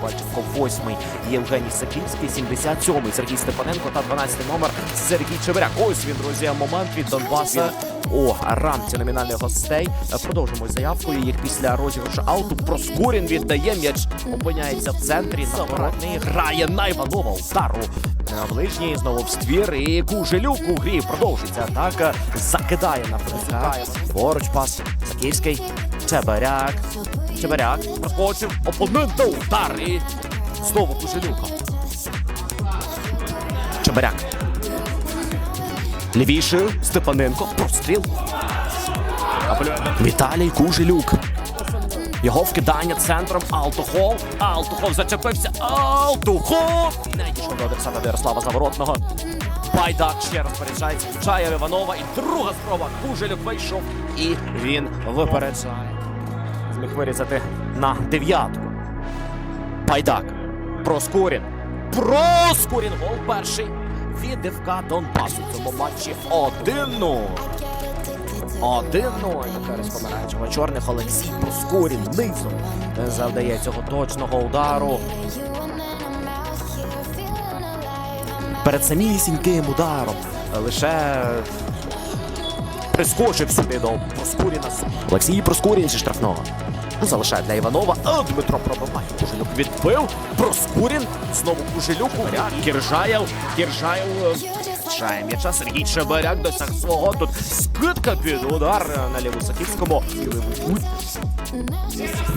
Ковальченко, 8-й Євгеній Сакільський, 77-й Сергій Степаненко та 12-й номер Сергій Чебиряк. Ось він, друзі, момент від Донбаса у рамці номінальних гостей. Продовжимо заявкою. Їх після розіграшу ауту Проскурін віддає м'яч. Опиняється в центрі. Заворотний грає на Іванова удару. На ближній знову в ствір і Кужелюк у грі продовжується атака. Закидає на. Поруч пас Заківський. Чебаряк. Чебаряк проскочив. Опонент до удар і знову Кужелюка. Чебаряк. Лівішою Степаненко. Простріл. Віталій Кужелюк. Його вкидання центром. Алтухов. Алтухов зачепився. Алтухов! Не дійшов до Олександра Ярослава Заворотного. Байдак ще розпоряджається. Включає Іванова. І друга спроба. Кужелюк вийшов. І він випереджає. Зміг вирізати на дев'ятку. Байдак. Проскурін. Проскурін. Гол перший. Від ДФК Донбасу в цьому матчі 1-0. 1-0 на користь помаранчево чорних Олексій Проскурін низом завдає цього точного удару. Перед самісіньким ударом лише прискочив сюди до Проскуріна. Олексій Проскурін зі штрафного. Ну, залишає для Іванова. А Дмитро пробиває. Кужелюк відбив. Проскурін. Знову Кужелюк. Кіржаєв. Кіржаєв. Е, Чає м'яча. Сергій Чебаряк досяг свого. Тут скидка під удар на ліву кут.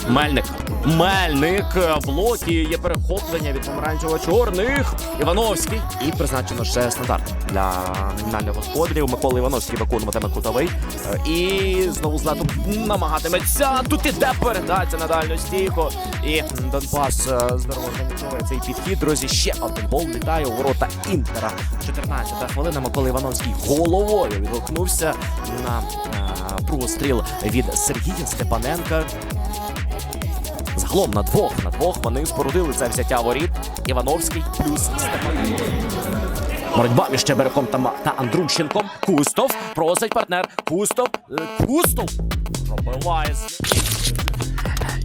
Мельник. Мельник. е, Блоки. Є перехоплення від помаранчево-чорних. Івановський. І призначено ще стандарт для номінальних господарів. Микола Івановський виконуватиме кутовий. Е, І знову з лету намагатиметься. Тут іде передача на дальню стійку. І Донбас е, здорово організовує цей підхід. Друзі, ще один гол літає у ворота Інтера. 14-та хвилина. Микола Івановський головою відгукнувся на е, простріл від Сергія Степаненка. Загалом на двох на двох вони спорудили це взяття воріт. Івановський плюс Степаненко. Боротьба між Чебереком та, та Андрущенком. Кустов просить партнер. Кустов. е, Кустов. Пробиває.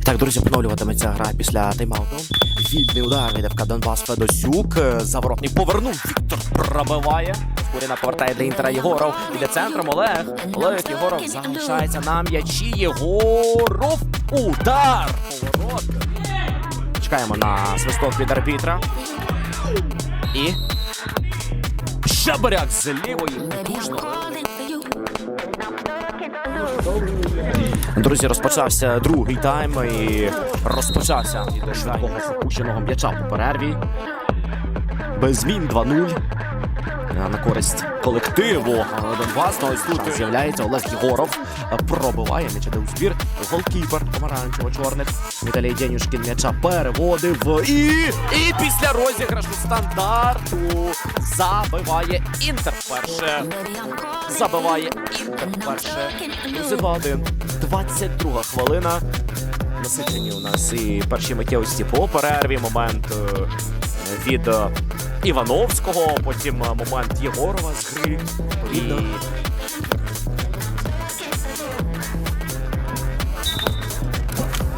Так, друзі, поновлюватиметься гра після тайм-ауту. Вільний удар від ФК Донбас Федосюк. Е, Заворотний повернув. Віктор пробиває. Скоріна повертає для Інтера Єгоров. Іде центром Олег. Олег Єгоров залишається на м'ячі. Єгоров. Удар. Поворот. Чекаємо на свисток від арбітра. І. Шабаряк з лівої. Потужно. Друзі, розпочався другий тайм і розпочався від швидкого запущеного м'яча по перерві. Без змін 2-0 на користь колективу Донбас. Ну, ось тут з'являється Олег Єгоров. Пробиває м'яча де у збір. Голкіпер помаранчево-чорних. Віталій Денюшкін м'яча переводив. І, і після розіграшу стандарту забиває Інтер вперше. Забиває Інтер. Друзі, 2-1. 22 хвилина. Насичені у нас і перші миттєвості по перерві. Момент е, від е, Івановського, потім е, момент Єгорова з гри. І...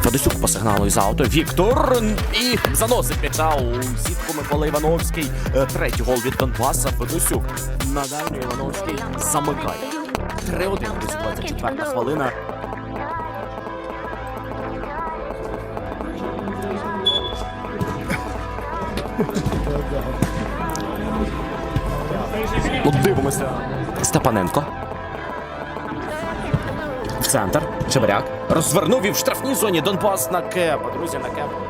Федосюк по сигналу із ауто. Віктор і заносить м'яча у сітку Микола Івановський. Е, Третій гол від Донбаса. Федосюк. На дальню Івановський замикає. 3-1, друзі, 24 хвилина. От дивимося. Степаненко. В центр. Чебаряк. Розвернув і в штрафній зоні Донбас на кепа. Друзі, на кепа.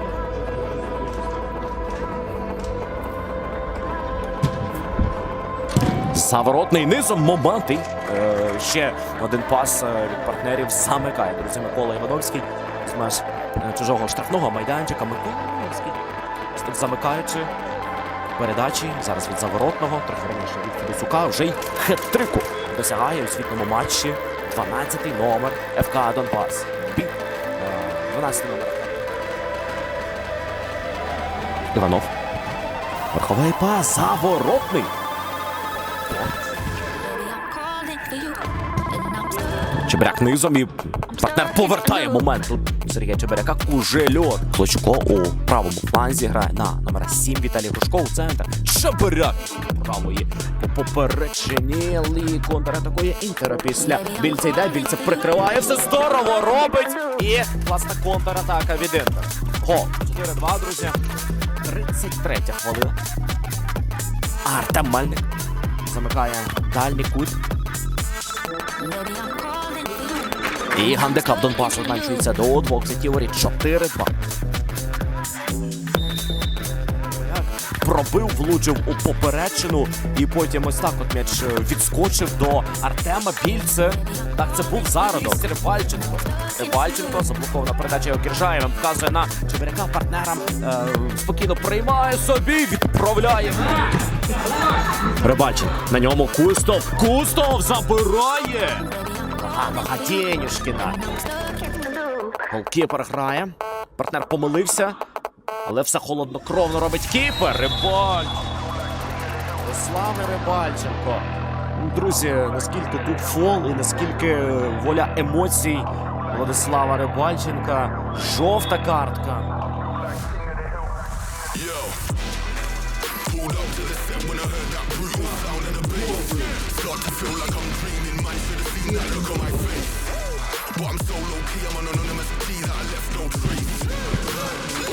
Заворотний низом моменти. Е, ще один пас е, від партнерів замикає. Друзі, Микола Івановський з меж чужого штрафного майданчика. Микола Івановський. Замикаючи передачі. Зараз від заворотного, трохи раніше від Федосюка. Вже й хет-трику досягає у світному матчі. 12-й номер ФК Донбас. Бі- е, 12-й номер. Іванов. Верховий пас. Заворотний. Чебряк низом і Партнер повертає момент. Сергія Чебиряка Кужельок. Клочко у правому фланзі грає на номера 7 Віталій Грушко у центр. Чебиряк правої по поперечині Лі контратакує Інтера після більця йде, більце прикриває, все здорово робить. І класна контратака від Інтер. Гол. 4-2, друзі. 33 хвилина. Артем Мельник замикає дальній кут. І гандикап Донбасу зменшується до двох зятів воріт. 4-2. Пробив, влучив у поперечину, і потім ось так от м'яч е, відскочив до Артема Більце. Так, це був зародок. Рибальченко. Рибальченко, заблокована передача його Кіржаєвим, вказує на Чебиряка партнерам. Е, спокійно приймає собі, відправляє. Рибальченко. На ньому Кустов. Кустов забирає. Ага, нога Денюшкіна. Голкіпер грає. Партнер помилився. Але все холоднокровно робить кіпер. Рибаль. Слава Рибальченко. Друзі, наскільки тут фол і наскільки воля емоцій Владислава Рибальченка. Жовта картка.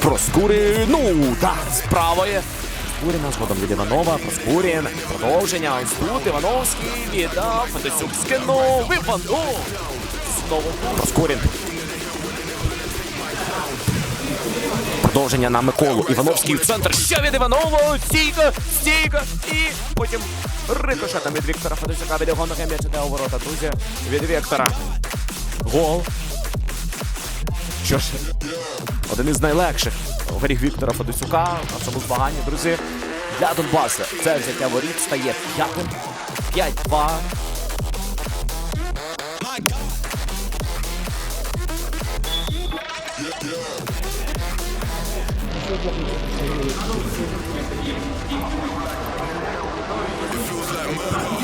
Проскурін, ну так, справа є. Проскуріна згодом від Іванова, Проскурін, продовження, ось тут Івановський віддав, Федосюк скинув, Іванов. Знову Проскурін. Продовження на Миколу. Івановський в центр. Ще від Іванова. Стійка, стійка. І потім рикошетом від Віктора Федосюка від його ноги м'яч іде друзі. Від Віктора. Гол. Що ж, один із найлегших горіх Віктора Федосюка на цьому змаганні, друзі. Для Донбасу це взяття воріт стає п'ятим. 5-2. It feels like murder.